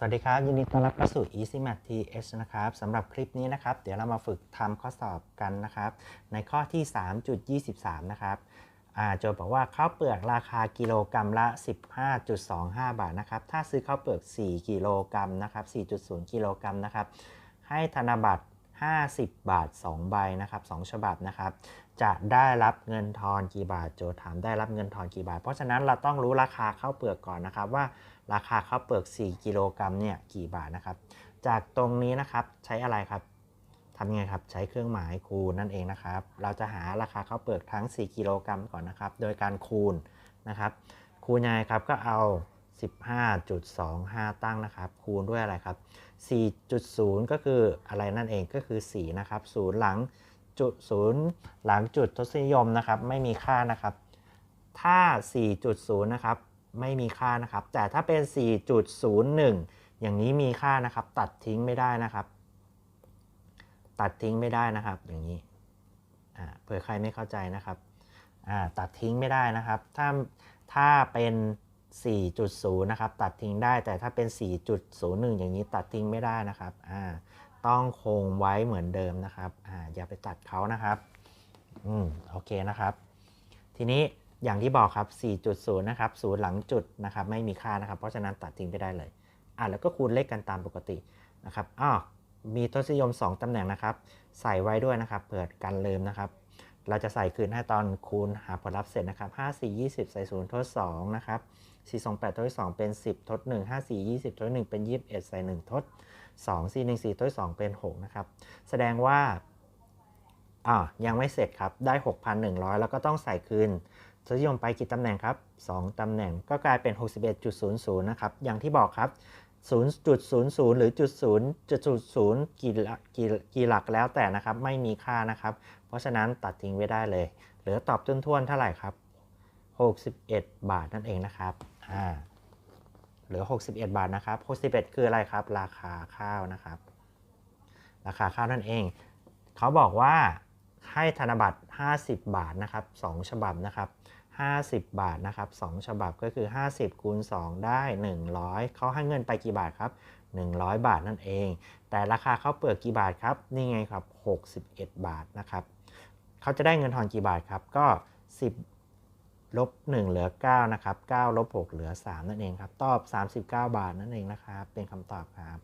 สวัสดีครับ ยินดีต้อนรับเข้าสู่ Easy Math TH นะครับสำหรับคลิปนี้นะครับ เดี๋ยวเรามาฝึกทำข้อสอบกันนะครับ ในข้อที่ 3.23 นะครับโจทย์บอกว่าข้าวเปลือกราคากิโลกรัมละ 15.25 บาทนะครับ ถ้าซื้อข้าวเปลือก 4 กิโลกรัมนะครับ 4.0 กิโลกรัมนะครับ ให้ธนบัตร 50 บาท 2 ใบนะครับ 2 ฉบับนะครับ จะได้รับเงินทอนกี่บาท โจทย์ถามได้รับเงินทอนกี่บาท เพราะฉะนั้นเราต้องรู้ราคาข้าวเปลือกก่อนนะครับว่า ราคาข้าวเปลือก 4 กิโลกรัมเนี่ยกี่บาทนะครับ จากตรงนี้นะครับใช้อะไรครับทำไงครับใช้เครื่องหมายคูณนั่นเองนะครับ เราจะหาราคาข้าวเปลือกทั้ง 4 กิโลกรัมก่อนนะครับ โดยการคูณนะครับ คูณยังไงครับก็เอา 15.25 ตั้งนะครับ คูณด้วยอะไรครับ 4.0 ก็คืออะไรนั่นเองก็คือ 4 นะครับศูนย์หลังจุดศูนย์หลังจุดทศนิยมนะครับ ไม่มีค่านะครับ ถ้า 4.0 นะครับ ไม่มีค่านะครับ แต่ถ้าเป็น 4.01 อย่างนี้มีค่านะครับ ตัดทิ้งไม่ได้นะครับ ตัดทิ้งไม่ได้นะครับ อย่างนี้เผื่อใครไม่เข้าใจนะครับตัดทิ้งไม่ได้นะครับ ถ้าถ้าเป็น 4.0 นะครับ ตัดทิ้งได้ แต่ถ้าเป็น 4.01 อย่างนี้ตัดทิ้งไม่ได้นะครับ ต้องคงไว้เหมือนเดิมนะครับออย่าไปตัดเขานะครับ อืม โอเคนะครับ ทีนี้ อย่างที่บอกครับ 4.0 นะครับศูนย์หลังจุดนะครับไม่มีค่านะครับ เพราะฉะนั้นตัดทิ้งไปได้เลย อะแล้วก็คูณเลขกันตามปกตินะครับอ้อมีทศนิยม 2 ตำแหน่งนะครับ ใส่ไว้ด้วยนะครับ เผื่อกันลืมนะครับ เราจะใส่คืนให้ตอนคูณหาผลลัพธ์เสร็จนะครับ 5 4 20 ใส่0ทด2นะครับ4 2 8ทด2เป็น 10 ทด 1 5 4 20 ทด 1 เป็น 21 ใส่ 1 ทด 2 4 1 4ทด2เป็น 6 นะครับ แสดงว่า อ่ายังไม่เสร็จครับ ได้ 6,100 แล้วก็ต้องใส่คืนทศนิยมไปกี่ตำแหน่งครับ 2 ตำแหน่งก็กลายเป็น 61.00 นะครับ อย่างที่บอกครับ 0.00 หรือจุด0.00 กี่กี่กี่หลักแล้วแต่นะครับ ไม่มีค่านะครับ เพราะฉะนั้นตัดทิ้งไว้ได้เลย เหลือตอบต้นท่วนๆเท่าไหร่ครับ 61 บาทนั่นเองนะครับ อ่า เหลือ 61 บาทนะครับ 61 คืออะไรครับ ราคาข้าวนะครับ ราคาข้าวนั่นเอง เขาบอกว่า ให้ธนบัตร 50 บาทนะครับ2ฉบับนะครับ50 บาทนะครับ2ฉบับก็คือ 50คูณ2ได้ 100 เขาให้เงินไปกี่บาทครับ 100 บาทนั่นเอง แต่ราคาเขาเปลือกกี่บาทครับ นี่ไงครับ 61 บาทนะครับเขาจะได้เงินทอนกี่บาทครับ ก็ 10ลบ1เหลือ9นะครับ9ลบ6เหลือ 3 นั่นเองครับ ตอบ 39 บาทนั่นเองนะครับ เป็นคำตอบครับ